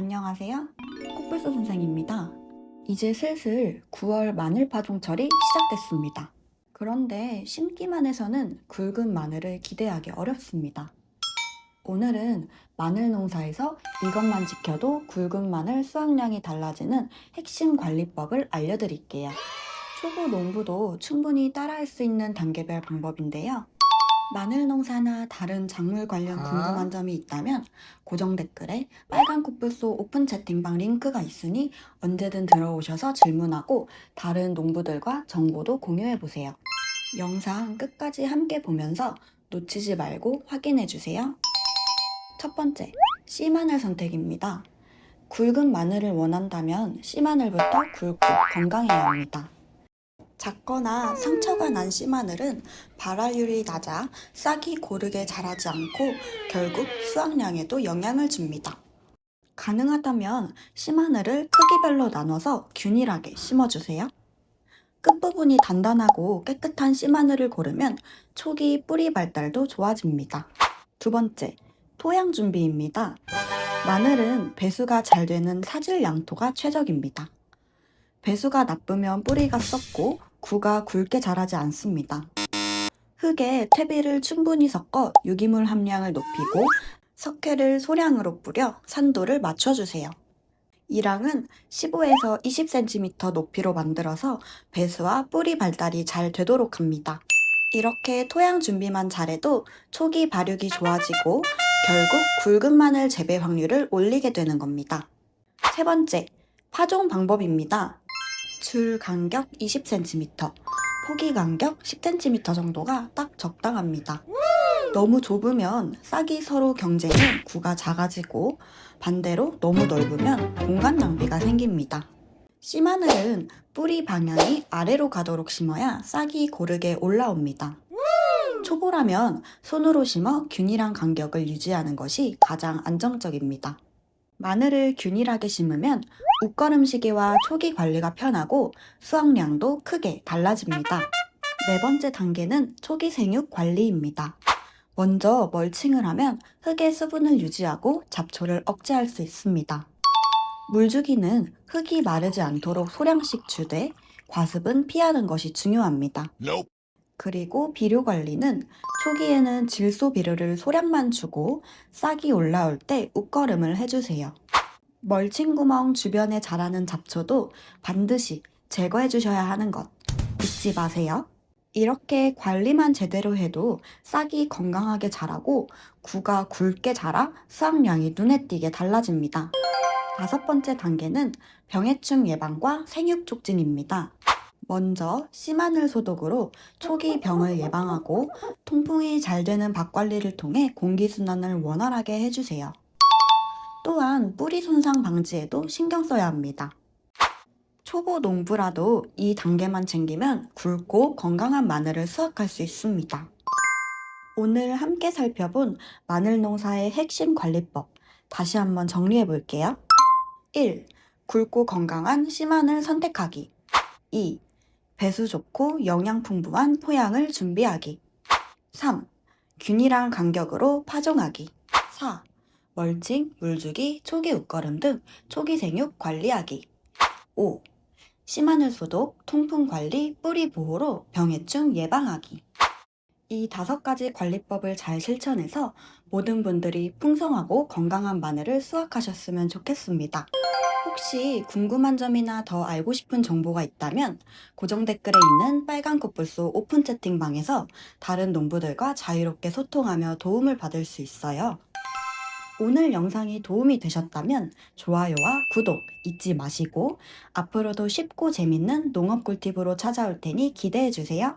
안녕하세요. 코뿔소 선생입니다. 이제 슬슬 9월 마늘 파종철이 시작됐습니다. 그런데 심기만 해서는 굵은 마늘을 기대하기 어렵습니다. 오늘은 마늘 농사에서 이것만 지켜도 굵은 마늘 수확량이 달라지는 핵심 관리법을 알려드릴게요. 초보 농부도 충분히 따라할 수 있는 단계별 방법인데요. 마늘 농사나 다른 작물 관련 아. 궁금한 점이 있다면 고정 댓글에 빨간 코뿔소 오픈 채팅방 링크가 있으니 언제든 들어오셔서 질문하고 다른 농부들과 정보도 공유해 보세요. 영상 끝까지 함께 보면서 놓치지 말고 확인해 주세요. 첫 번째, 씨마늘 선택입니다. 굵은 마늘을 원한다면 씨마늘부터 굵고 건강해야 합니다. 작거나 상처가 난 씨마늘은 발화율이 낮아 싹이 고르게 자라지 않고 결국 수확량에도 영향을 줍니다. 가능하다면 씨마늘을 크기별로 나눠서 균일하게 심어주세요. 끝부분이 단단하고 깨끗한 씨마늘을 고르면 초기 뿌리 발달도 좋아집니다. 두 번째, 토양 준비입니다. 마늘은 배수가 잘 되는 사질 양토가 최적입니다. 배수가 나쁘면 뿌리가 썩고 구가 굵게 자라지 않습니다. 흙에 퇴비를 충분히 섞어 유기물 함량을 높이고 석회를 소량으로 뿌려 산도를 맞춰주세요. 이랑은 15에서 20cm 높이로 만들어서 배수와 뿌리 발달이 잘 되도록 합니다. 이렇게 토양 준비만 잘해도 초기 발육이 좋아지고 결국 굵은 마늘 재배 확률을 올리게 되는 겁니다. 세 번째, 파종 방법입니다. 줄 간격 20cm, 포기 간격 10cm 정도가 딱 적당합니다. 너무 좁으면 싹이 서로 경쟁해 구가 작아지고 반대로 너무 넓으면 공간 낭비가 생깁니다. 씨마늘은 뿌리 방향이 아래로 가도록 심어야 싹이 고르게 올라옵니다. 초보라면 손으로 심어 균일한 간격을 유지하는 것이 가장 안정적입니다. 마늘을 균일하게 심으면 웃걸음 시기와 초기 관리가 편하고 수확량도 크게 달라집니다. 네 번째 단계는 초기 생육 관리입니다. 먼저 멀칭을 하면 흙의 수분을 유지하고 잡초를 억제할 수 있습니다. 물주기는 흙이 마르지 않도록 소량씩 주되 과습은 피하는 것이 중요합니다. Nope. 그리고 비료 관리는 초기에는 질소 비료를 소량만 주고 싹이 올라올 때 웃거름을 해주세요. 멀칭 구멍 주변에 자라는 잡초도 반드시 제거해 주셔야 하는 것 잊지 마세요. 이렇게 관리만 제대로 해도 싹이 건강하게 자라고 구가 굵게 자라 수확량이 눈에 띄게 달라집니다. 다섯 번째 단계는 병해충 예방과 생육 촉진입니다. 먼저 씨마늘 소독으로 초기 병을 예방하고 통풍이 잘 되는 밭 관리를 통해 공기순환을 원활하게 해주세요. 또한 뿌리 손상 방지에도 신경 써야 합니다. 초보 농부라도 이 단계만 챙기면 굵고 건강한 마늘을 수확할 수 있습니다. 오늘 함께 살펴본 마늘 농사의 핵심 관리법 다시 한번 정리해 볼게요. 1. 굵고 건강한 씨마늘 선택하기 2. 배수 좋고 영양 풍부한 토양을 준비하기. 3. 균일한 간격으로 파종하기. 4. 멀칭, 물주기, 초기 웃거름 등 초기 생육 관리하기. 5. 씨마늘 소독, 통풍 관리, 뿌리 보호로 병해충 예방하기. 이 다섯 가지 관리법을 잘 실천해서 모든 분들이 풍성하고 건강한 마늘을 수확하셨으면 좋겠습니다. 혹시 궁금한 점이나 더 알고 싶은 정보가 있다면 고정 댓글에 있는 빨간 코뿔소 오픈 채팅방에서 다른 농부들과 자유롭게 소통하며 도움을 받을 수 있어요. 오늘 영상이 도움이 되셨다면 좋아요와 구독 잊지 마시고 앞으로도 쉽고 재밌는 농업 꿀팁으로 찾아올 테니 기대해 주세요.